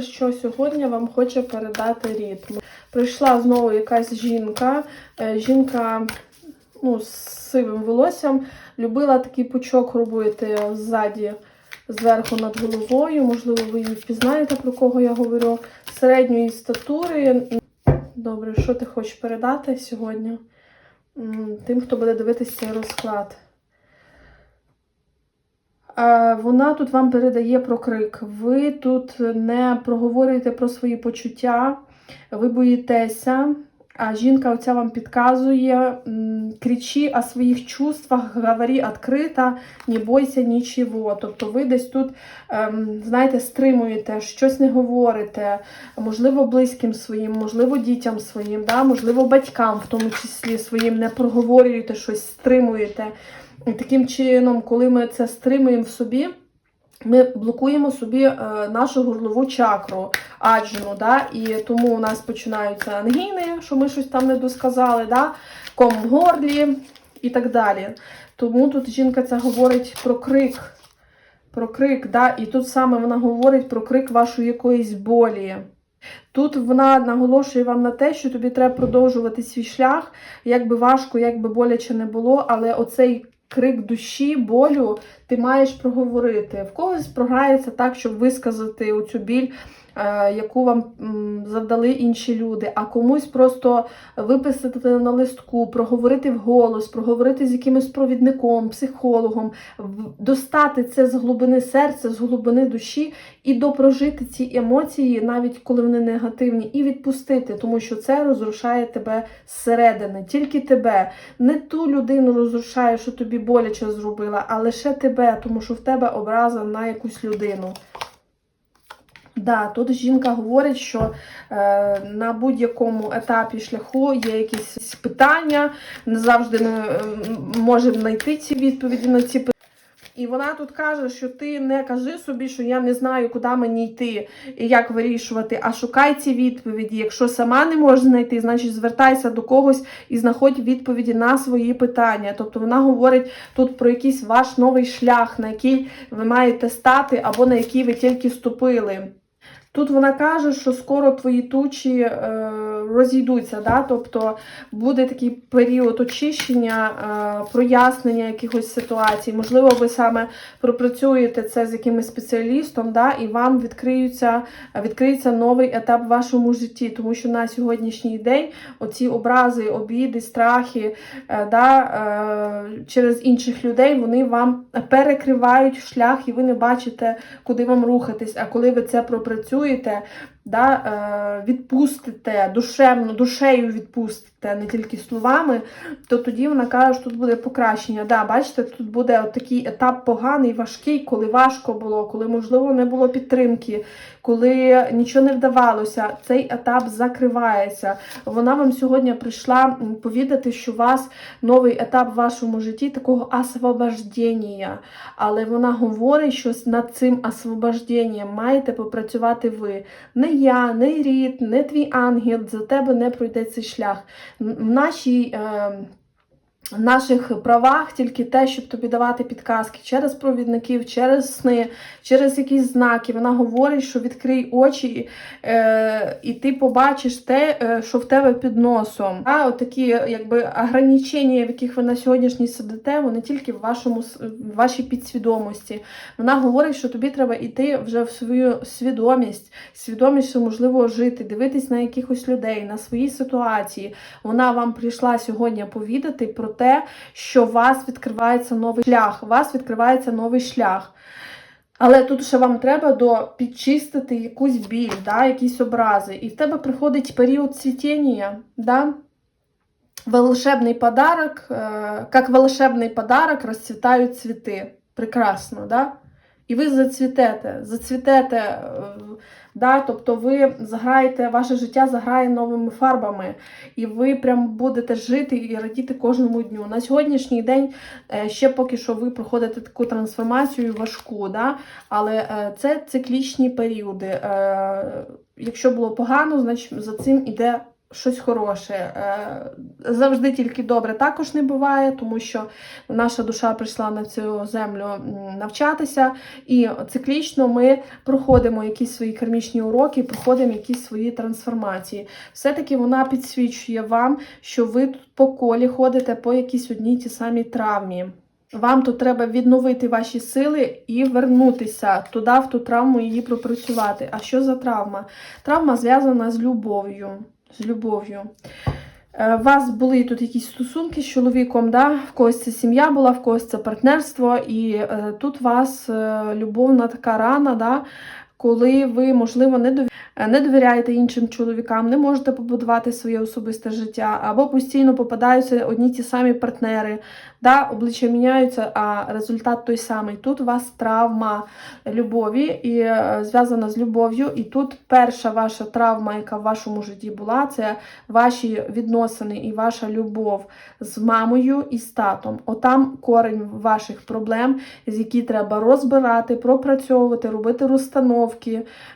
Що сьогодні вам хоче передати ритм. Прийшла знову якась жінка. Е, Жінка ну, з сивим волоссям любила такий пучок робити ззаді, зверху над головою. Можливо, ви її впізнаєте, про кого я говорю. Середньої статури. Добре, що ти хочеш передати сьогодні тим, хто буде дивитися розклад? Е, Вона тут вам передає про крик. Ви тут не проговорюєте про свої почуття, ви боїтеся, а жінка оця вам підказує, м, кричи о своїх чувствах, говори відкрито, не бойся нічого. Тобто ви десь тут, ем, знаєте, стримуєте, щось не говорите, можливо, близьким своїм, можливо, дітям своїм, да? можливо, батькам в тому числі своїм не проговорюєте щось, стримуєте. Таким чином, коли ми це стримуємо в собі, ми блокуємо собі е, нашу горлову чакру, аджну, да? і тому у нас починаються ангіни, що ми щось там не досказали, да? ком в горлі і так далі. Тому тут жінка це говорить про крик. Про крик, да? і тут саме вона говорить про крик вашої якоїсь болі. Тут вона наголошує вам на те, що тобі треба продовжувати свій шлях, як би важко, як би боляче не було, але оцей крик душі, болю ти маєш проговорити. В когось програється так, щоб висказати оцю біль, яку вам завдали інші люди, а комусь просто виписати на листку, проговорити вголос, проговорити з якимось провідником, психологом, достати це з глибини серця, з глибини душі і допрожити ці емоції, навіть коли вони негативні, і відпустити, тому що це розрушає тебе зсередини, тільки тебе. Не ту людину розрушає, що тобі боляче зробила, а лише тебе, тому що в тебе образа на якусь людину. Да, тут жінка говорить, що е, на будь-якому етапі шляху є якісь питання, не завжди ми е, можемо знайти ці відповіді на ці питання. І вона тут каже, що ти не кажи собі, що я не знаю, куди мені йти і як вирішувати, а шукай ці відповіді. Якщо сама не можеш знайти, значить звертайся до когось і знаходь відповіді на свої питання. Тобто вона говорить тут про якийсь ваш новий шлях, на який ви маєте стати, або на який ви тільки ступили. Тут вона каже, що скоро твої тучі е, розійдуться, да? тобто буде такий період очищення, е, прояснення якихось ситуацій. Можливо, ви саме пропрацюєте це з якимось спеціалістом, да? і вам відкриються, відкриється новий етап в вашому житті, тому що на сьогоднішній день оці образи, обіди, страхи е, да? е, через інших людей вони вам перекривають шлях, і ви не бачите, куди вам рухатись. А коли ви це пропрацюєте, малюєте, да, е, відпустите, душевно, душею відпустите, не тільки словами, то тоді вона каже, що тут буде покращення. Да, бачите, тут буде от такий етап поганий, важкий, коли важко було, коли, можливо, не було підтримки, коли нічого не вдавалося. Цей етап закривається. Вона вам сьогодні прийшла повідати, що у вас новий етап в вашому житті такого освобождення. Але вона говорить, що над цим освобожденням маєте попрацювати ви. Не я, не рід, не твій ангел, за тебе не пройде цей шлях. В нашій. Е, в наших правах тільки те, щоб тобі давати підказки через провідників, через сни, через якісь знаки. Вона говорить, що відкрий очі, е, і ти побачиш те, е, що в тебе під носом. А от такі якби ограничення, в яких ви на сьогоднішній сидите, вони тільки в вашому в вашій підсвідомості. Вона говорить, що тобі треба йти вже в свою свідомість, свідомість, що можливо жити, дивитись на якихось людей, на свої ситуації. Вона вам прийшла сьогодні повідати про те, що у вас відкривається новий шлях. Вас відкривається новий шлях. Але тут ще вам треба до підчистити якусь біль, да, якісь образи. І в тебе приходить період цвітіння, да? волшебний подарок, е, як волшебний подарок розцвітають цвіти. Прекрасно, да? І ви зацвітете, зацвітете, е, да? тобто ви заграєте, ваше життя заграє новими фарбами, і ви прям будете жити і радіти кожному дню. На сьогоднішній день е, ще поки що ви проходите таку трансформацію важку, да? але е, це циклічні періоди. Якщо було погано, значить за цим іде щось хороше. Е, Завжди тільки добре також не буває, тому що наша душа прийшла на цю землю навчатися, і циклічно ми проходимо якісь свої кармічні уроки, проходимо якісь свої трансформації. Все-таки вона підсвічує вам, що ви тут по колі ходите по якійсь одній ті самій травмі. Вам тут треба відновити ваші сили і вернутися туди, в ту травму, її пропрацювати. А що за травма? Травма зв'язана з любов'ю. З любов'ю. Е, У вас були тут якісь стосунки з чоловіком, да? в когось це сім'я була, в когось це партнерство, і е, тут у вас е, любовна така рана, да? Коли ви, можливо, не довіряєте. Не довіряєте іншим чоловікам, не можете побудувати своє особисте життя, або постійно попадаються одні ті самі партнери, да, обличчя міняються, а результат той самий. Тут у вас травма любові і е, зв'язана з любов'ю. І тут перша ваша травма, яка в вашому житті була, це ваші відносини і ваша любов з мамою і з татом. Отам корень ваших проблем, з які треба розбирати, пропрацьовувати, робити розстановки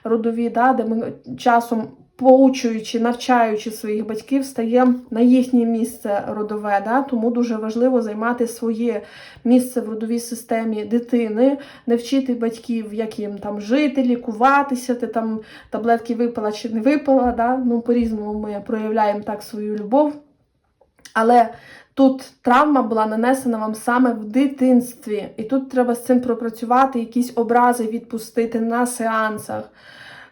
родові, да, де ми часом. Поучуючи, навчаючи своїх батьків, стає на їхнє місце родове. Да? Тому дуже важливо займати своє місце в родовій системі дитини, не вчити батьків, як їм там жити, лікуватися, ти там таблетки випила чи не випила. Да? Ну, по-різному ми проявляємо так свою любов. Але тут травма була нанесена вам саме в дитинстві. І тут треба з цим пропрацювати, якісь образи відпустити на сеансах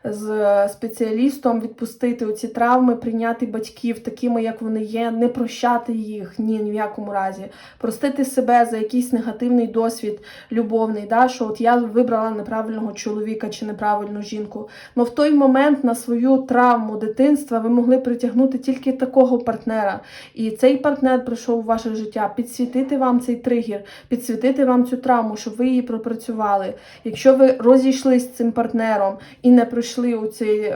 з спеціалістом, відпустити оці травми, прийняти батьків такими, як вони є, не прощати їх ні, ні в якому разі, простити себе за якийсь негативний досвід любовний, да, що от я вибрала неправильного чоловіка чи неправильну жінку. Но в той момент на свою травму дитинства ви могли притягнути тільки такого партнера. І цей партнер прийшов у ваше життя, підсвітити вам цей тригер, підсвітити вам цю травму, щоб ви її пропрацювали. Якщо ви розійшлись з цим партнером і не пройшли у цей,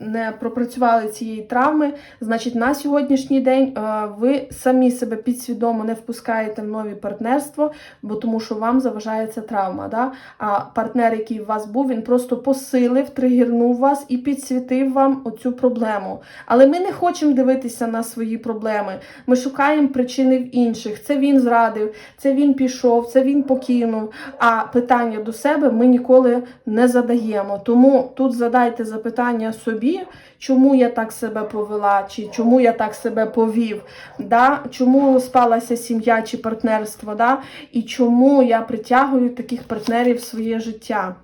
не пропрацювали цієї травми, значить на сьогоднішній день е, ви самі себе підсвідомо не впускаєте в нові партнерство, бо тому що вам заважає ця травма. Да? А партнер, який у вас був, він просто посилив, тригернув вас і підсвітив вам оцю проблему. Але ми не хочемо дивитися на свої проблеми. Ми шукаємо причини в інших. Це він зрадив, це він пішов, це він покинув. А питання до себе ми ніколи не задаємо. Тому тут задайте запитання собі, чому я так себе повела, чи чому я так себе повів, да? чому спалася сім'я чи партнерство, да? і чому я притягую таких партнерів в своє життя.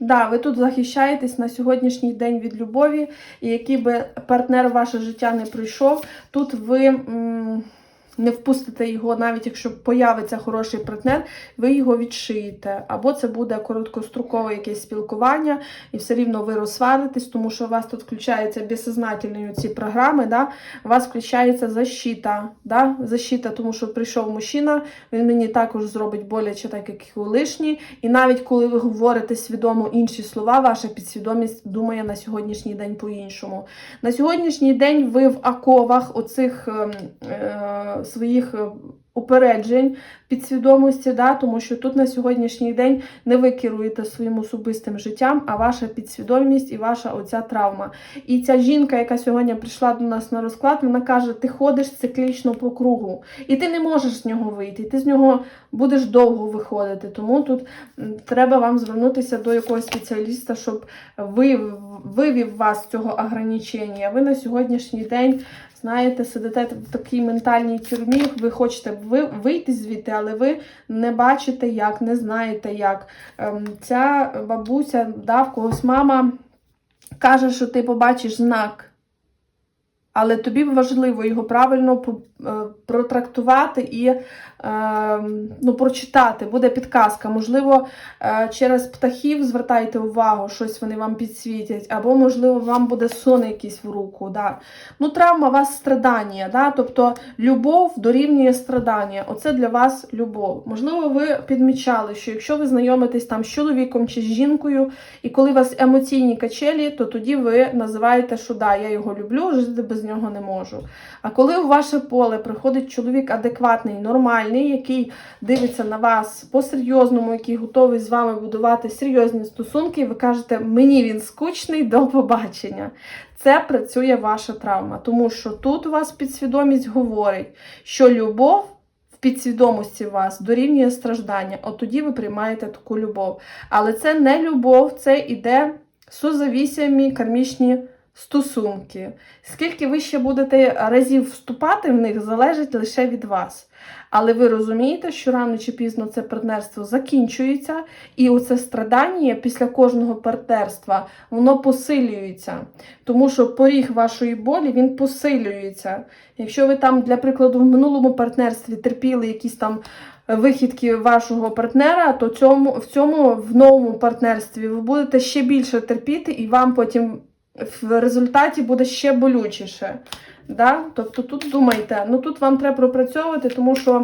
Да, ви тут захищаєтесь на сьогоднішній день від любові, і який би партнер в ваше життя не прийшов, тут ви м, не впустите його, навіть якщо появиться хороший партнер, ви його відшиєте. Або це буде короткострокове якесь спілкування, і все рівно ви розсваритесь, тому що у вас тут включаються безсознательні ці програми, да? у вас включається защита, да? защита, тому що прийшов мужчина, він мені також зробить боляче, так як і лишній. І навіть коли ви говорите свідомо інші слова, ваша підсвідомість думає на сьогоднішній день по-іншому. На сьогоднішній день ви в аковах оцих ем, е, своїх е, упереджень підсвідомості, да, тому що тут на сьогоднішній день не ви керуєте своїм особистим життям, а ваша підсвідомість і ваша оця травма. І ця жінка, яка сьогодні прийшла до нас на розклад, вона каже: ти ходиш циклічно по кругу, і ти не можеш з нього вийти, ти з нього будеш довго виходити. Тому тут треба вам звернутися до якогось спеціаліста, щоб вив, вивів вас з цього ограничення. Ви на сьогоднішній день. Знаєте, сидите в такій ментальній тюрмі, ви хочете вийти звідти, але ви не бачите як, не знаєте як. Ем, Ця бабуся, да, в когось мама каже, що ти побачиш знак. Але тобі важливо його правильно протрактувати і е, ну, прочитати. Буде підказка. Можливо, е, через птахів звертайте увагу, щось вони вам підсвітять, або, можливо, вам буде сон якийсь в руку. Да. Ну, травма у вас страдання. Да? Тобто любов дорівнює страдання. Оце для вас любов. Можливо, ви підмічали, що якщо ви знайомитесь там з чоловіком чи з жінкою, і коли у вас емоційні качелі, то тоді ви називаєте, що да, я його люблю, жити без нього не можу. А коли у ваше поле поле приходить чоловік адекватний, нормальний, який дивиться на вас по-серйозному, який готовий з вами будувати серйозні стосунки, і ви кажете, мені він скучний, до побачення. Це працює ваша травма, тому що тут у вас підсвідомість говорить, що любов підсвідомості вас дорівнює страждання. От тоді ви приймаєте таку любов. Але це не любов, це іде созавісімі кармічні стосунки. Скільки ви ще будете разів вступати в них, залежить лише від вас. Але ви розумієте, що рано чи пізно це партнерство закінчується, і оце страдання після кожного партнерства воно посилюється. Тому що поріг вашої болі він посилюється. Якщо ви там, для прикладу, в минулому партнерстві терпіли якісь там вихідки вашого партнера, то цьому, в цьому в новому партнерстві ви будете ще більше терпіти, і вам потім в результаті буде ще болючіше. Да? Тобто тут думайте, ну тут вам треба пропрацьовувати, тому що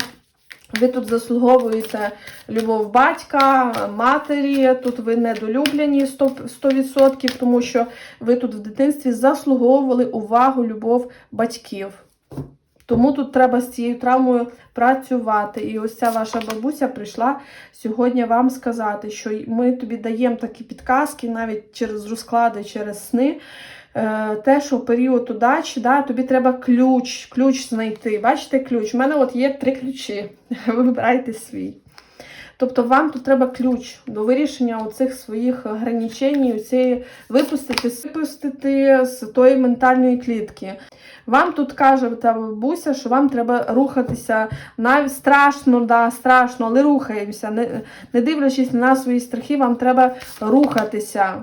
ви тут заслуговуєте любов батька, матері, тут ви недолюблені 100%, 100%, тому що ви тут в дитинстві заслуговували увагу, любов батьків. Тому тут треба з цією травмою працювати. І ось ця ваша бабуся прийшла сьогодні вам сказати, що ми тобі даємо такі підказки, навіть через розклади, через сни. е, Те, що період удачі, да, тобі треба ключ, ключ знайти. Бачите, ключ. У мене от є три ключі. Ви вибирайте свій. Тобто вам тут треба ключ до вирішення оцих своїх ограничень, випустити, випустити з тої ментальної клітки. Вам тут каже та бабуся, що вам треба рухатися навіть страшно, да, страшно, але рухаємося. Не, не дивлячись на свої страхи, вам треба рухатися.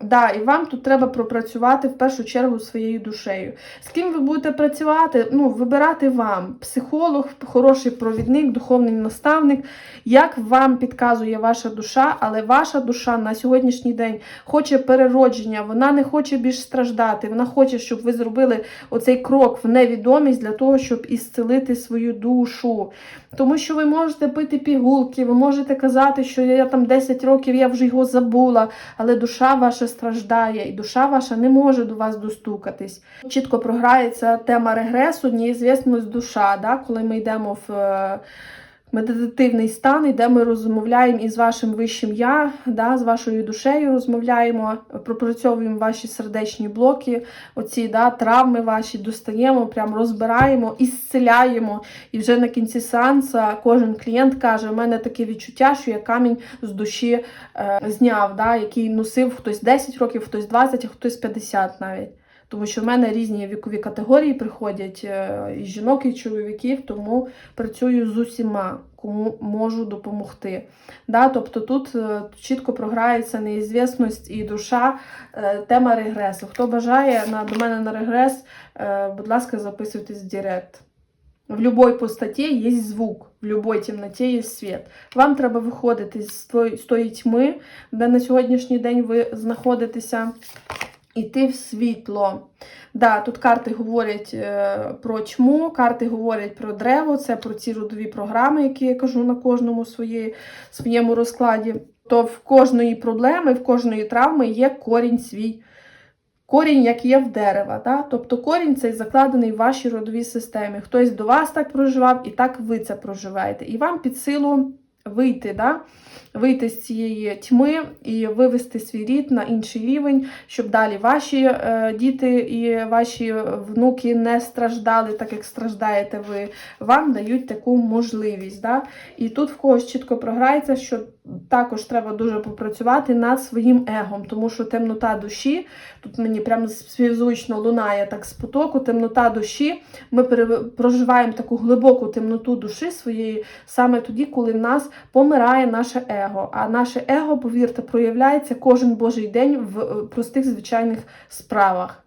Да, і вам тут треба пропрацювати в першу чергу своєю душею. З ким ви будете працювати? Ну, вибирати вам психолог, хороший провідник, духовний наставник, як вам підказує ваша душа, але ваша душа на сьогоднішній день хоче переродження, вона не хоче більш страждати, вона хоче, щоб ви зробили оцей крок в невідомість для того, щоб ісцелити свою душу. Тому що ви можете пити пігулки, ви можете казати, що я там 10 років, я вже його забула, але душа ваша страждає, і душа ваша не може до вас достукатись. Чітко програється тема регресу, неізвісність душа, да? коли ми йдемо в е, медитативний стан, де ми розмовляємо із вашим вищим я, да? з вашою душею розмовляємо, пропрацьовуємо ваші сердечні блоки, оці да, травми ваші достаємо, прям розбираємо, ісцеляємо. І вже на кінці сеансу кожен клієнт каже: у мене таке відчуття, що я камінь з душі е, зняв, да, який носив хтось 10 років, хтось 20, а хтось 50 навіть. Тому що в мене різні вікові категорії приходять е, і жінок, і чоловіків, тому працюю з усіма, кому можу допомогти. Да? Тобто тут е, чітко програється неізвісність і душа, е, тема регресу. Хто бажає до мене на регрес, будь ласка, записуйтесь в Директ. В любой пустоте є звук, в любой темноті є світ. Вам треба виходити з тої тьми, де на сьогоднішній день ви знаходитеся, іти в світло. Да, тут карти говорять е, про тьму, карти говорять про древо, це про ці родові програми, які я кажу на кожному своє, своєму розкладі. То в кожної проблеми, в кожної травми є корінь свій. Корінь, як є в дерева. Да? Тобто корінь цей закладений в вашій родовій системі. Хтось до вас так проживав, і так ви це проживаєте. І вам під силу вийти, да? вийти з цієї тьми і вивести свій рід на інший рівень, щоб далі ваші е, діти і ваші внуки не страждали, так як страждаєте ви. Вам дають таку можливість. Да? І тут в когось чітко програється, що також треба дуже попрацювати над своїм егом, тому що темнота душі, тут мені прямо співзвучно лунає так з потоку, темнота душі. Ми проживаємо таку глибоку темноту душі своєї саме тоді, коли в нас помирає наше его. А наше его, повірте, проявляється кожен божий день в е, простих звичайних справах.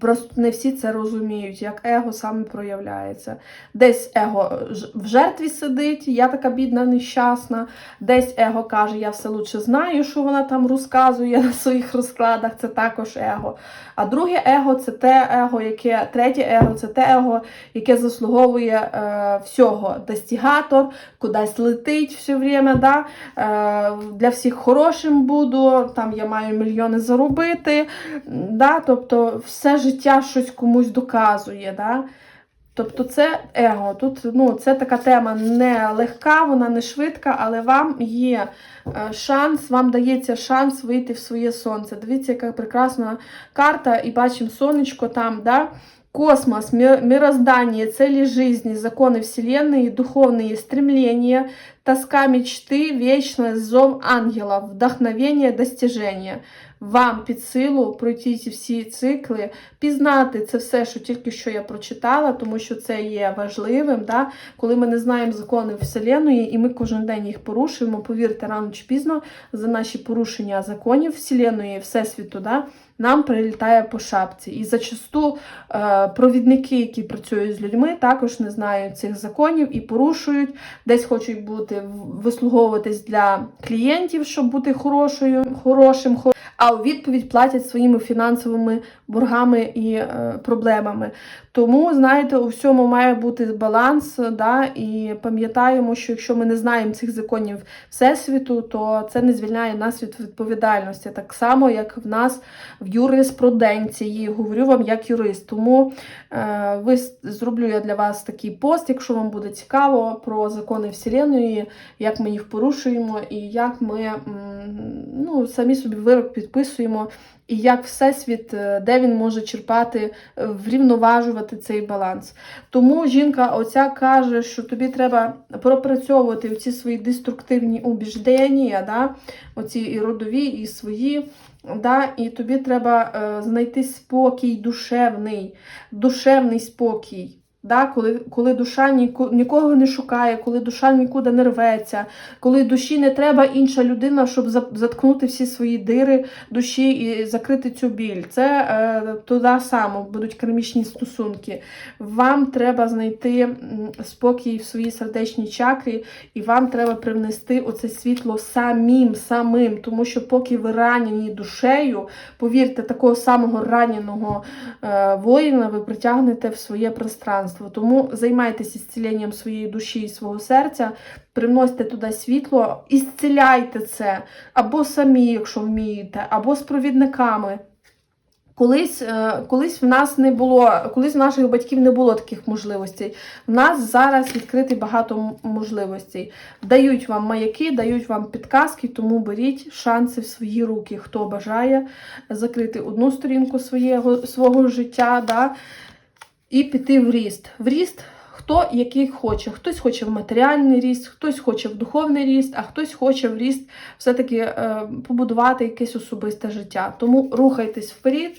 Просто не всі це розуміють, як его саме проявляється. Десь его в жертві сидить, я така бідна, нещасна. Десь его каже, я все лучше знаю, що вона там розказує на своїх розкладах, це також его. А друге его це те его, яке, третє его це те его, яке заслуговує е, всього. Достігатор, кудись летить все время, да? е, для всіх хорошим буду, там я маю мільйони заробити. Да? Тобто все життя щось комусь доказує. Да? Тобто це его. Тут ну, це така тема не легка, вона не швидка, але вам є е, шанс, вам дається шанс вийти в своє сонце. Дивіться, яка прекрасна карта, і бачимо сонечко там, да? Космос, ми- мироздание, цели жизни, законы Вселенной, духовные стремления, тоска мечты, вечность, зов ангелов, вдохновение, достижение. Вам під силу пройти всі цикли, пізнати це все, що тільки що я прочитала, тому що це є важливим. Да? Коли ми не знаємо закони Вселеної, і ми кожен день їх порушуємо, повірте, рано чи пізно за наші порушення законів Вселеної, Всесвіту, да? Нам прилітає по шапці. І зачасту е, провідники, які працюють з людьми, також не знають цих законів і порушують, десь хочуть бути вислуговуватись для клієнтів, щоб бути хорошою, хорошим, хо- а у відповідь платять своїми фінансовими боргами і е, проблемами. Тому, знаєте, у всьому має бути баланс, да, і пам'ятаємо, що якщо ми не знаємо цих законів Всесвіту, то це не звільняє нас від відповідальності. Так само, як в нас в юриспруденції, говорю вам як юрист. Тому е, ви зроблю я для вас такий пост, якщо вам буде цікаво, про закони Вселеної, як ми їх порушуємо, і як ми ну, самі собі вирок підписуємо, і як Всесвіт, е, де він може черпати, е, врівноважувати цей баланс. Тому жінка оця каже, що тобі треба пропрацьовувати ці свої деструктивні убіждення, да? оці і родові, і свої. Да, і тобі треба е, знайти спокій душевний, душевний спокій. Да, коли, коли душа ніко, нікого не шукає, коли душа нікуди не рветься, коли душі не треба інша людина, щоб за- заткнути всі свої дири душі і закрити цю біль. Це е, туди само будуть кармічні стосунки. Вам треба знайти спокій в своїй сердечній чакрі, і вам треба привнести оце світло самим, самим, тому що поки ви ранені душею, повірте, такого самого раненого е, воїна ви притягнете в своє пространство. Тому займайтеся зціленням своєї душі і свого серця, приносьте туди світло і зціляйте це або самі, якщо вмієте, або з провідниками. Колись, е, колись в нас не було, колись в наших батьків не було таких можливостей. В нас зараз відкрити багато можливостей. Дають вам маяки, дають вам підказки, тому беріть шанси в свої руки. Хто бажає закрити одну сторінку своєго, свого життя, да, і піти в ріст. В ріст хто який хоче. Хтось хоче в матеріальний ріст, хтось хоче в духовний ріст, а хтось хоче в ріст все-таки е, побудувати якесь особисте життя. Тому рухайтесь вперед.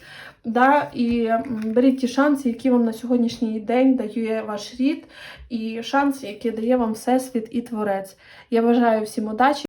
Да, і беріть ті шанси, які вам на сьогоднішній день дає ваш рід, і шанси, які дає вам Всесвіт і Творець. Я бажаю всім удачі.